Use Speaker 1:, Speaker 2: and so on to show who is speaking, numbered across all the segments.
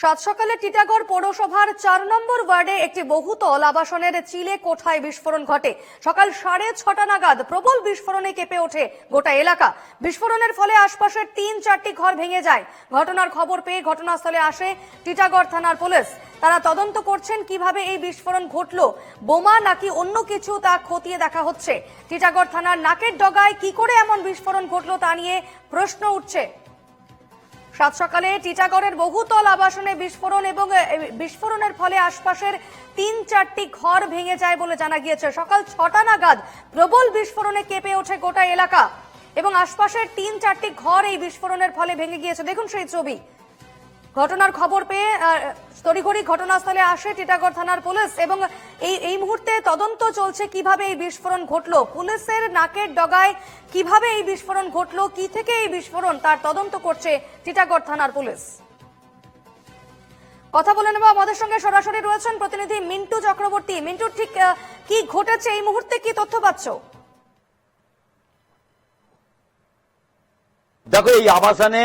Speaker 1: সাত সকালে টিটাগড় পৌরসভার চার নম্বর ওয়ার্ডে একটি বহুতল আবাসনের চিলে কোঠায় বিস্ফোরণ ঘটে। সকাল সাড়ে ছটা নাগাদ প্রবল বিস্ফোরণে কেঁপে ওঠে গোটা এলাকা। বিস্ফোরণের ফলে আশপাশের তিন চারটি ঘর ভেঙে যায়। ঘটনার খবর পেয়ে ঘটনাস্থলে আসে টিটাগড় থানার পুলিশ। তারা তদন্ত করছেন কীভাবে এই বিস্ফোরণ ঘটলো, বোমা নাকি অন্য কিছু তা খতিয়ে দেখা হচ্ছে। টিটাগড় থানার নাকের ডগায় কি করে এমন বিস্ফোরণ ঘটলো তা নিয়ে প্রশ্ন উঠছে। সাত সকালে টিটাগড়ের বহুতল আবাসনে বিস্ফোরণ এবং বিস্ফোরণের ফলে আশপাশের তিন চারটি ঘর ভেঙে যায় বলে জানা গিয়েছে। সকাল ছটা নাগাদ প্রবল বিস্ফোরণে কেঁপে ওঠে গোটা এলাকা এবং আশপাশের তিন চারটি ঘর এই বিস্ফোরণের ফলে ভেঙে গিয়েছে। দেখুন সেই ছবি। ঘটনার খবর পেয়ে তড়িঘড়ি ঘটনাস্থলে আসে টিটাগড় থানার পুলিশ এবং এই এই মুহূর্তে তদন্ত চলছে কীভাবে এই বিস্ফোরণ ঘটলো, পুলিশের নাকের ডগায় কীভাবে এই বিস্ফোরণ ঘটলো, কি থেকে এই বিস্ফোরণ, তার তদন্ত করছে টিটাগড় থানার পুলিশ। কথা বলে নেব, আমাদের সঙ্গে সরাসরি রয়েছেন প্রতিনিধি মিন্টু চক্রবর্তী। মিন্টু, ঠিক কি ঘটেছে, এই মুহূর্তে কি তথ্য পাচ্ছ?
Speaker 2: দেখো, এই আবাসনে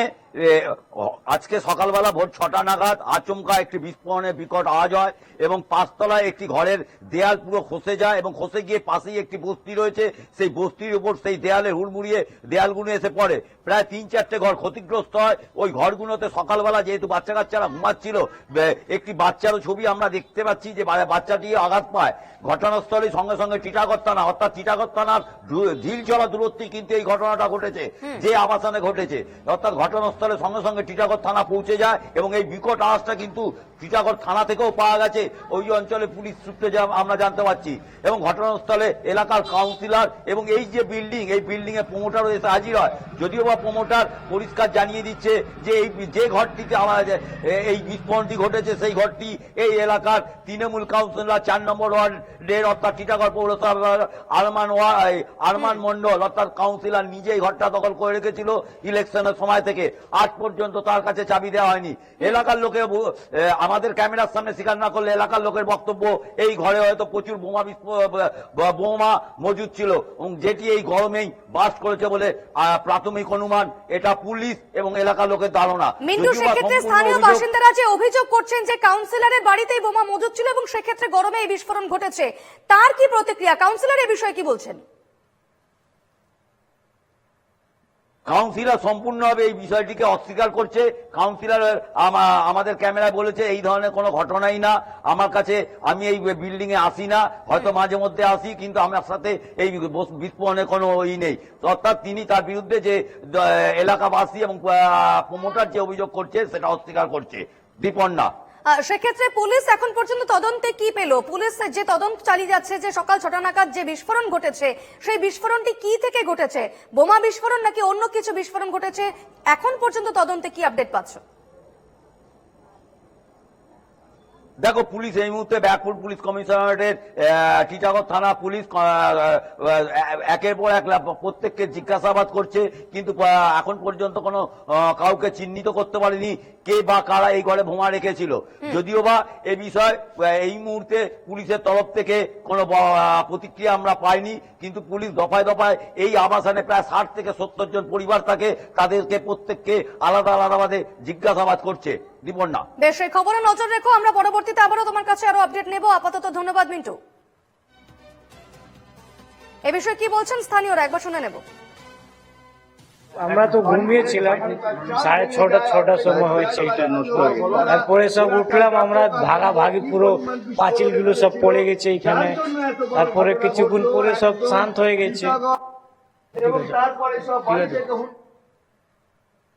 Speaker 2: আজকে সকালবেলা ভোর ছটা নাগাদ আচমকা একটি বিস্ফোরণের বিকট আওয়াজ হয় এবং পাঁচতলায় একটি ঘরের দেয়াল পুরো খসে যায় এবং খসে গিয়ে পাশেই একটি বস্তি রয়েছে। সেই বস্তির উপর সেই দেয়ালে হুড়মুড়িয়ে দেয়ালগুলো এসে পড়ে। প্রায় তিন চারটে ঘর ক্ষতিগ্রস্ত হয়। ওই ঘরগুলোতে সকালবেলা যেহেতু বাচ্চা কাচ্চারা ঘুমাচ্ছিল একটি বাচ্চারও ছবি আমরা দেখতে পাচ্ছি যে বাচ্চাটি আঘাত পায়। ঘটনাস্থলে সঙ্গে সঙ্গে টিটাগড় থানা অর্থাৎ টিটাগড় থানার দু- ঢিল চলা দূরত্বে কিন্তু এই ঘটনাটা ঘটেছে। যে আবাসনে ঘটেছে। অর্থাৎ ঘটনাস্থলে সঙ্গে সঙ্গে থানা পৌঁছে যায় এবং এই বিকট আওয়াজটা কিন্তু টিটাগড় থানা থেকেও পাওয়া গেছে। ওই অঞ্চলে পুলিশ সূত্রে আমরা জানতে পারছি। এবং ঘটনাস্থলে এলাকার কাউন্সিলর এবং এই যে বিল্ডিং, এই বিল্ডিং এ প্রমোটারও এসে হাজির হয়। যদিও বা প্রমোটার পরিষ্কার জানিয়ে দিচ্ছে যে এই যে ঘরটিতে আমার এ- এই বিস্ফোরণটি ঘটেছে, সেই ঘরটি এই এলাকার তৃণমূল কাউন্সিলর, চার নম্বর ওয়ার্ডের অর্থাৎ টিটাগড় পৌরসভার আরমান আরমান মন্ডল অর্থাৎ কাউন্সিলর নিজেই ঘরটা দখল করে রেখেছিল ইলেকশনের সময় থেকে। আজ পর্যন্ত তার কাছে চাবি দেওয়া হয়নি। এলাকার লোকে আমাদের ক্যামেরার সামনে স্বীকার না করলে এলাকার লোকের বক্তব্য এই ঘরে হয়তো প্রচুর বোমা বোমা মজুদ ছিল এবং যেটি এই গরমেই বাস করেছে বলে প্রাথমিক অনুমান এটা পুলিশ এবং এলাকার লোকের ধারণা।
Speaker 1: মিন্টু সেক্ষেত্রে স্থানীয় বাসিন্দারা যে অভিযোগ করছেন যে কাউন্সিলরের বাড়িতেই বোমা মজুদ ছিল এবং সেক্ষেত্রে গরমে এই বিস্ফোরণ ঘটেছে তার কি প্রতিক্রিয়া? কাউন্সিলর এই বিষয়ে কি বলছেন?
Speaker 2: কাউন্সিলর সম্পূর্ণভাবে এই বিষয়টিকে অস্বীকার করছে। কাউন্সিলর আমা- আমাদের ক্যামেরায় বলেছে, এই ধরনের কোনো ঘটনাই না। আমার কাছে, আমি এই বিল্ডিংয়ে আসি না। হয়তো মাঝে মধ্যে আসি, কিন্তু আমার সাথে এই বস- বিস্ফোরণের কোনো ই নেই। অর্থাৎ তিনি তার বিরুদ্ধে যে এলাকাবাসী এবং প্রমোটার যে অভিযোগ করছে, সেটা অস্বীকার করছে। দীপন্না।
Speaker 1: সেক্ষেত্রে পুলিশ এখন পর্যন্ত তদন্তে কি পেল? পুলিশ যে তদন্ত চালিয়ে যাচ্ছে, যে সকাল ছটা নাগাদ যে বিস্ফোরণ ঘটেছে, সেই বিস্ফোরণটি কি থেকে ঘটেছে? বোমা বিস্ফোরণ নাকি অন্য কিছু বিস্ফোরণ ঘটেছে? এখন পর্যন্ত তদন্তে কি আপডেট পাচ্ছ?
Speaker 2: দেখো পুলিশ এই মুহূর্তে ব্যাকফুট পুলিশ কমিশনারেটের টিটাগড় থানা পুলিশ একের পর এক প্রত্যেককে জিজ্ঞাসাবাদ করছে কিন্তু এখন পর্যন্ত কোনো কাউকে চিহ্নিত করতে পারেনি কে বা কারা এই ঘরে বোমা রেখেছিল। যদিও বা এ বিষয় এই মুহূর্তে পুলিশের তরফ থেকে কোনো প্রতিক্রিয়া আমরা পাইনি কিন্তু পুলিশ দফায় দফায় এই আবাসনে প্রায় ষাট থেকে সত্তর জন পরিবার থাকে তাদেরকে প্রত্যেককে আলাদা আলাদাভাবে জিজ্ঞাসাবাদ করছে। দীপন্না
Speaker 1: বেশ এই খবরে নজর রেখো আমরা পরবর্তীতে আবারও তোমার কাছে আরও আপডেট নেব। আপাতত ধন্যবাদ মিন্টু। এ বিষয়ে কি বলছেন স্থানীয়রা? একবার শুনে নেব।
Speaker 3: আমরা তো ঘুমিয়েছিলাম সাড়ে ছটা ছটার সময় হয়েছে এটা নতুন। তারপরে সব উঠলাম আমরা ভাগাভাগি পুরো পাঁচিলগুলো সব পড়ে গেছে এখানে তারপরে কিছুক্ষণ পরে সব শান্ত হয়ে গেছে। ঠিক আছে।